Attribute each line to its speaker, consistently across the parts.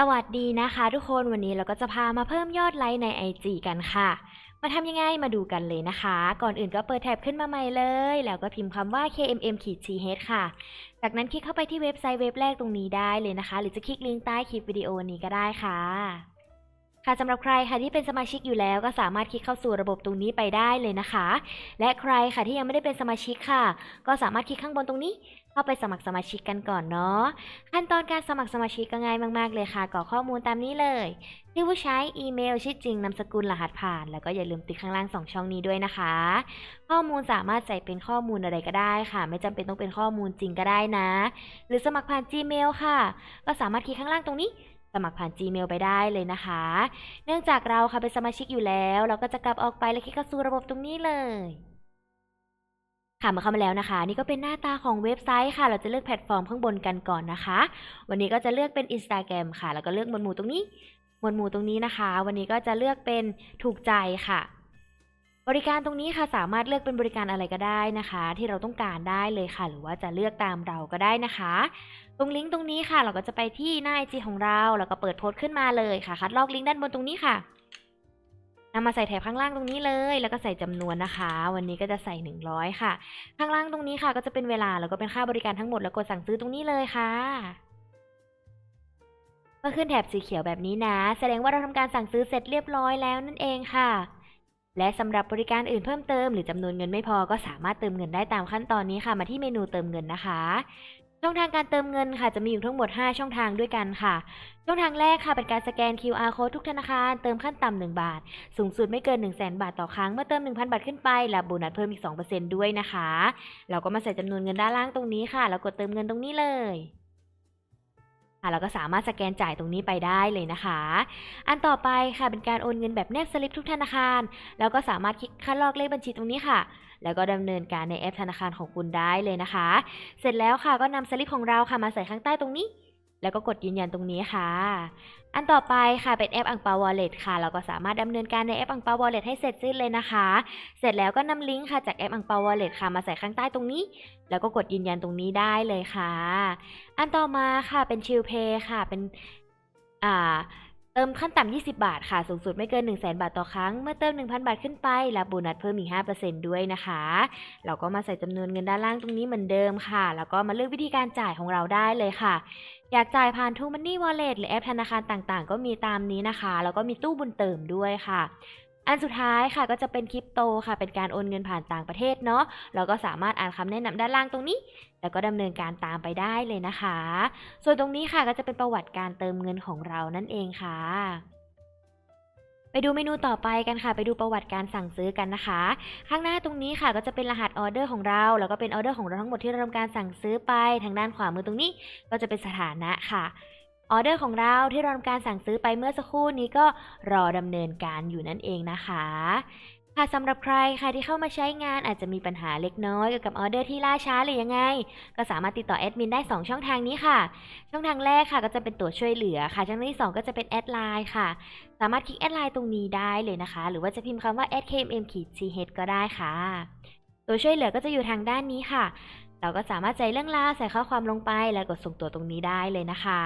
Speaker 1: สวัสดีนะคะทุกคนวันนี้เราก็จะพามาเพิ่มยอดไลค์ใน IG กันค่ะ มาทำยังไงมาดูกันเลยนะคะ ก่อนอื่นก็เปิดแท็บขึ้นมาใหม่เลย แล้วก็พิมพ์คำว่า kmm th ค่ะ จากนั้นคลิกเข้าไปที่เว็บไซต์เว็บแรกตรงนี้ได้เลยนะคะ หรือจะคลิกลิงก์ใต้คลิปวิดีโอนี้ก็ได้ค่ะ ค่ะสำหรับใครค่ะที่เป็นสมาชิกอยู่แล้วก็สามารถคลิกเข้าสู่ระบบตรงนี้ไปได้เลยนะคะ และใครค่ะที่ยังไม่ได้เป็นสมาชิกค่ะ ก็สามารถคลิกข้างบนตรงนี้ เข้าไปสมัครสมาชิกกันก่อนเนาะ ขั้นตอนการสมัครสมาชิกก็ง่ายมากๆเลยค่ะกรอกข้อมูลตามนี้เลยชื่อผู้ใช้อีเมลชื่อจริงนามสกุลรหัสผ่าน แล้วก็อย่าลืมติ๊กข้างล่างสองช่องนี้ด้วยนะคะ ข้อมูลสามารถใส่เป็นข้อมูลอะไรก็ได้ค่ะ ไม่จำเป็นต้องเป็นข้อมูลจริงก็ได้นะ หรือสมัครผ่าน Gmail ค่ะ ก็สามารถคลิกข้างล่างตรงนี้สมัครผ่าน Gmail ไปได้เลยนะคะ เนื่องจากเราค่ะเป็นสมาชิกอยู่แล้ว เราก็จะกลับออกไปแล้วคลิกเข้าสู่ระบบตรงนี้เลย ค่ะมาเข้ามาแล้วนะคะ นี่ก็เป็นหน้าตาของเว็บไซต์ค่ะ เราจะเลือกแพลตฟอร์มข้างบนกันก่อนนะคะ วันนี้ก็จะเลือกเป็น Instagram ค่ะ แล้วก็เลือกหมวดหมู่ตรงนี้ หมวดหมู่ตรงนี้นะคะ วันนี้ก็จะเลือกเป็นถูกใจค่ะ บริการตรงนี้ค่ะสามารถเลือกเป็นบริการอะไรก็ได้นะคะ ที่เราต้องการได้เลยค่ะ หรือว่าจะเลือกตามเราก็ได้นะคะ ตรงลิงก์ตรงนี้ค่ะ เราก็จะไปที่หน้าไอจีของเรา แล้วก็เปิดโพสต์ขึ้นมาเลยค่ะ คัดลอกลิงก์ด้านบนตรงนี้ค่ะ นำมาใส่แถบข้างล่างตรงนี้เลย แล้วก็ใส่จำนวนนะคะ วันนี้ก็จะใส่ 100 ค่ะ ข้างล่างตรงนี้ค่ะ ก็จะเป็นเวลาแล้วก็เป็นค่าบริการทั้งหมดแล้วกดสั่งซื้อตรงนี้เลยค่ะก็ขึ้นแถบสีเขียวแบบนี้นะ แสดงว่าเราทำการสั่งซื้อเสร็จเรียบร้อยแล้วนั่นเองค่ะและสำหรับบริการอื่นเพิ่มเติมหรือจำนวนเงินไม่พอก็สามารถเติมเงินได้ตามขั้นตอนนี้ค่ะ มาที่เมนูเติมเงินนะคะ ช่องทางการเติมเงินค่ะจะมีอยู่ทั้งหมด 5 ช่องทางด้วยกันค่ะ ช่องทางแรกค่ะเป็นการสแกน QR code ทุกธนาคารเติมขั้นต่ำ1บาท สูงสุดไม่เกิน 1 0 0 0 0แบาทต่อครั้งเมื่อเติม 1,000 บาทขึ้นไปและโบนัสเพิ่มอีก 2%ด้วยนะคะ เราก็มาใส่จำนวนเงินด้านล่างตรงนี้ค่ะ แล้วกดเติมเงินตรงนี้เลย เราก็สามารถสแกนจ่ายตรงนี้ไปได้เลยนะคะ อันต่อไปค่ะเป็นการโอนเงินแบบแนบสลิปทุกธนาคาร แล้วก็สามารถคลิกคัดลอกเลขบัญชีตรงนี้ค่ะ แล้วก็ดำเนินการในแอปธนาคารของคุณได้เลยนะคะ เสร็จแล้วค่ะก็นำสลิปของเราค่ะมาใส่ข้างใต้ตรงนี้ แล้วก็กดยืนยันตรงนี้ค่ะ อันต่อไปค่ะเป็นแอปอังเปาวอลเล็ตค่ะ เราก็สามารถดำเนินการในแอปอังเปาวอลเล็ตให้เสร็จสิ้นเลยนะคะ เสร็จแล้วก็นำลิงก์ค่ะจากแอปอังเปาวอลเล็ตค่ะมาใส่ข้างใต้ตรงนี้ แล้วก็กดยืนยันตรงนี้ได้เลยค่ะ อันต่อมาค่ะเป็นชิลเพย์ค่ะเป็นอ่า เติมขั้นต่ำ 20 บาทค่ะ สูงสุดไม่เกิน 1 0 0 0 0 0บาทต่อครั้ง เมื่อเติม 1,000 บาทขึ้นไปรับโบนัสเพิ่มอีก 5%ด้วยนะคะ เราก็มาใส่จำนวนเงินด้านล่างตรงนี้เหมือนเดิมค่ะ แล้วก็มาเลือกวิธีการจ่ายของเราได้เลยค่ะ อยากจ่ายผ่านทูมันนี่วอลเล็ตหรือแอปธนาคารต่างๆ ก็มีตามนี้นะคะ แล้วก็มีตู้บุญเติมด้วยค่ะ อันสุดท้ายค่ะก็จะเป็นคริปโตค่ะ เป็นการโอนเงินผ่านต่างประเทศเนาะเราก็สามารถอ่านคำแนะนำด้านล่างตรงนี้ แล้วก็ดำเนินการตามไปได้เลยนะคะ ส่วนตรงนี้ค่ะก็จะเป็นประวัติการเติมเงินของเรานั่นเองค่ะไปดูเมนูต่อไปกันค่ะ ไปดูประวัติการสั่งซื้อกันนะคะ ข้างหน้าตรงนี้ค่ะก็จะเป็นรหัสออเดอร์ของเรา แล้วก็เป็นออเดอร์ของเราทั้งหมดที่เราทำการสั่งซื้อไป ทางด้านขวามือตรงนี้ก็จะเป็นสถานะค่ะ ออเดอร์ของเราที่เราทำการสั่งซื้อไปเมื่อสักครู่นี้ก็รอดำเนินการอยู่นั่นเองนะคะ ค่ะสำหรับใครค่ะที่เข้ามาใช้งานอาจจะมีปัญหาเล็กน้อยเกี่ยวกับออเดอร์ที่ล่าช้าหรือยังไง ก็สามารถติดต่อแอดมินได้ 2 ช่องทางนี้ค่ะ ช่องทางแรกค่ะก็จะเป็นตัวช่วยเหลือค่ะ ช่องทางที่2ก็จะเป็นแอดไลน์ค่ะ สามารถคลิกแอดไลน์ตรงนี้ได้เลยนะคะ หรือว่าจะพิมพ์คำว่า @kmm-ch ก็ได้ค่ะ ตัวช่วยเหลือก็จะอยู่ทางด้านนี้ค่ะ เราก็สามารถใส่เรื่องราวใส่ข้อความลงไปแล้วกดส่งตัวตรงนี้ได้เลยนะคะ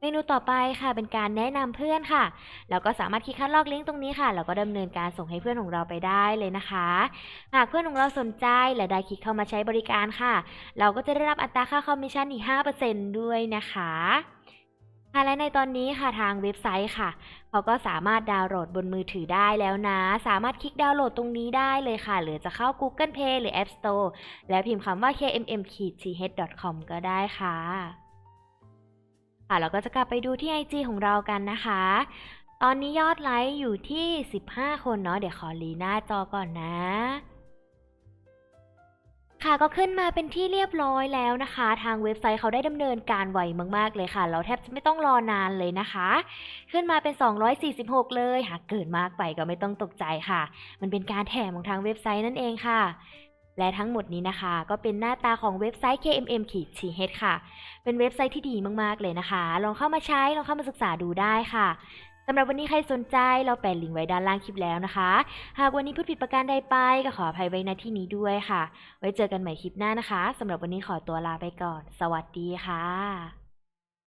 Speaker 1: เมนูต่อไปค่ะเป็นการแนะนำเพื่อนค่ะ เราก็สามารถคลิกคัดลอกลิงก์ตรงนี้ค่ะแล้วก็ดำเนินการส่งให้เพื่อนของเราไปได้เลยนะคะ หากเพื่อนของเราสนใจและได้คลิกเข้ามาใช้บริการค่ะ เราก็จะได้รับอัตราค่าคอมมิชชั่นอีก5%ด้วยนะคะ และในตอนนี้ค่ะทางเว็บไซต์ค่ะ เขาก็สามารถดาวน์โหลดบนมือถือได้แล้วนะ สามารถคลิกดาวน์โหลดตรงนี้ได้เลยค่ะ หรือจะเข้า Google Play หรือ App Store แล้วพิมพ์คำว่า kmm-th.com ก็ได้ค่ะค่ะเราก็จะกลับไปดูที่ IG ของเรากันนะคะ ตอนนี้ยอดไลค์อยู่ที่ 15 คนเนาะเดี๋ยวขอรีหน้าจอก่อนนะ ค่ะก็ขึ้นมาเป็นที่เรียบร้อยแล้วนะคะ ทางเว็บไซต์เขาได้ดำเนินการไวมาก ๆ เลยค่ะ เราแทบจะไม่ต้องรอนานเลยนะคะ ขึ้นมาเป็น 246 เลย หากเกินมากไปก็ไม่ต้องตกใจค่ะ มันเป็นการแถมของทางเว็บไซต์นั่นเองค่ะ และทั้งหมดนี้นะคะ ก็เป็นหน้าตาของเว็บไซต์ kmm-th ค่ะ เป็นเว็บไซต์ที่ดีมากๆเลยนะคะ ลองเข้ามาใช้ ลองเข้ามาศึกษาดูได้ค่ะ สำหรับวันนี้ใครสนใจเราแปะลิงก์ไว้ด้านล่างคลิปแล้วนะคะ หากวันนี้พูดผิดประการใดไปก็ขออภัยไว้ณที่นี้ด้วยค่ะ ไว้เจอกันใหม่คลิปหน้านะคะสำหรับวันนี้ขอตัวลาไปก่อน สวัสดีค่ะ